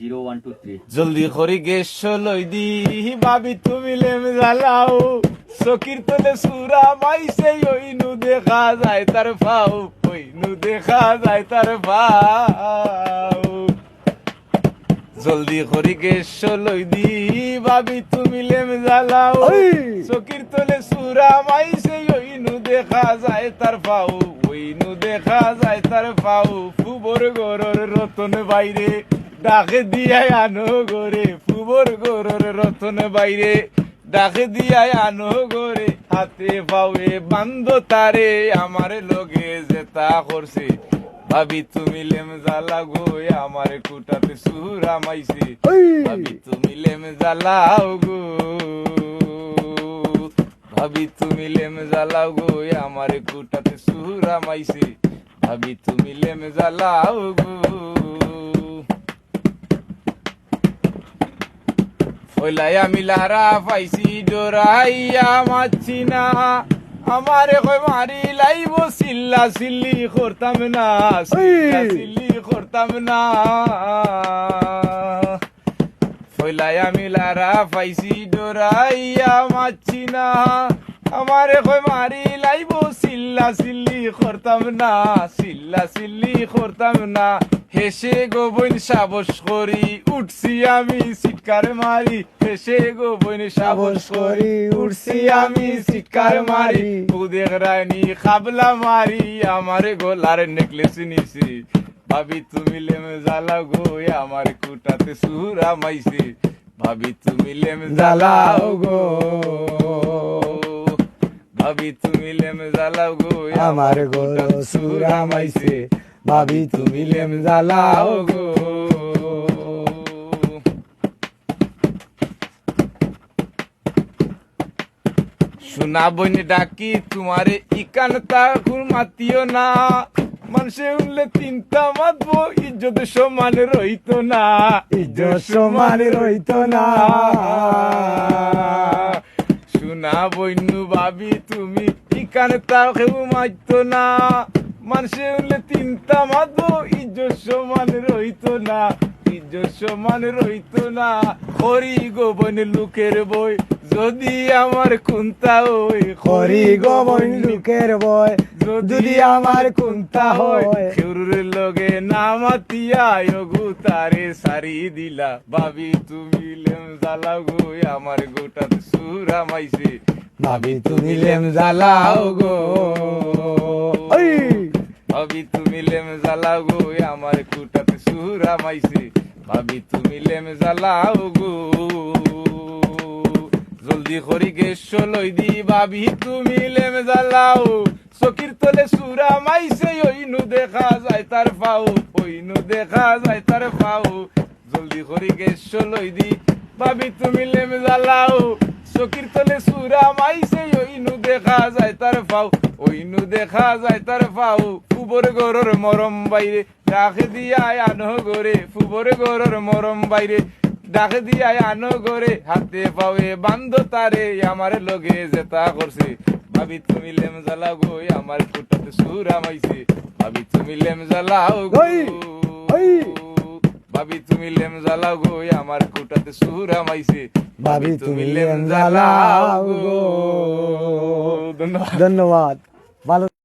Zero one two three জলদি করি guess লই দি। ভাবি তুমি লেম জ্বালাও। চকির তলে সুরা মাইছে ওই নু দেখা যায় তার ফাও ওই নু দেখা যায় তার ফাও জলদি করি গেস লই দি। ভাবি তুমি লেম জ্বালাও। চকির তলে সুরা মাইছে ওই নু দেখা যায় তার ফাও ওই নু দেখা যায় তার ফাও ফুবর গরর রতন বাইরে। ডাকে দিয়া আনো গরে ফুবর গরর রতন বাইরে। ডাকে দিয়া আনো গরে হাতে পাওয়ে বান্ধ তারে আমার লগে যেতা করছে। ভাবি তুমি লেম জ্বালা গো আমার কুটাতে সুরা মাইছে। ভাবি তুমি লেম জ্বালাও গো। ভাবি তুমি লেম জ্বালাও গো আমার কুটাতে সুরা মাইছে ভাবি তুমি লেম জ্বালাও গো। ফলাই আমি লারা পাইছি ডরাইয়া মাছি না আমারে কই মারি লাইব সিল্লা সিল্লি করতাম না সিল্লা। সিল্লি করতাম না। ফলাই আমি লারা পাইছি ডরাইয়া মাছি না আমারে কই মারি লাইব সিল্লা সিল্লি করতাম না সিল্লা সিল্লি করতাম না। হেসে গোবইন সাবস করি। উঠছি আমি সিটকার মারি। হেসে গোবইন সাবস করি। উঠছি আমি সিটকার মারি। উদেক রানী খাবলা মারি আমার গোলার নেকলেস নিছি। ভাবি তুমি লেমে জ্বালা গো আমার কুটাতে সুরা মাইছে। ভাবি তুমি লেমে জ্বালাও গো। ভাবি তুমি লেমে জ্বালাও গো আমার গরো সুরা মাইছে। ভাবি তুমি লেম জ্বালাও গো শোনা বইন ডাকি তোমারে ইকানতা মাতিও না। মানুষে উনলে তিনটা মাতবো ইজ্জত সমান রইতো না। ইজ্জত সমান রইতো না। শোনা বইনু ভাবি তুমি ইকানতা কেউ মাইতো না। মানুষে উনলে তিনটা মাতবো ইজ্জত সমান রইতো না ইজ্জত সমান রইতো না। হরি গোবন লোকের বই যদি আমার কুন্তা ওই করি গোবন লোকের বই যদি আমার কুন্তা হয় খেউরের লগে নামাতিয়া গু তারে সারি দিলা। ভাবি তুমি লেম জ্বালাও গো আমার গোটাতে সুরা মাইছে ভাবি তুমি লেম জ্বালাও গো। ভাবি তুমি লেম জ্বালাও গো আমার কুটাতে সুরা মাইছে ভাবি তুমি লেম জ্বালাও গো, জলদি করি গেস লই দি। ভাবি তুমি লেম জ্বালাও, চকির তলে সুরা মাইছে ওই নু দেখা যায় তার পাও ওই নু দেখা যায় তার পাও। জলদি করি গেস লই দি। ভাবি তুমি লেম জ্বালাও, চকির তলে সুরা মাইছে ওই নু দেখা যায় তার পাও ওই নু দেখা যায় তার পাও। ফুবর গরর মরম বাইরে। ডাকে দিয়া আনো গরে ফুবর গরর মরম বাইরে। ডাকে দিয়া আনো গরে হাতে পাওয়ে বান্ধ তারে আমার লগে যেতা করছে। ভাবি তুমি লেম জ্বালাও গো আমার কুটাতে সুরা মাইছে ভাবি তুমি লেম জ্বালাও গো। ওই, ওই। ভাবি তুমি লেম জ্বালাও গো আমার কুটাতে সুরা মাইছে ভাবি তুমি লেম জ্বালাও গো। ধন্যবাদ।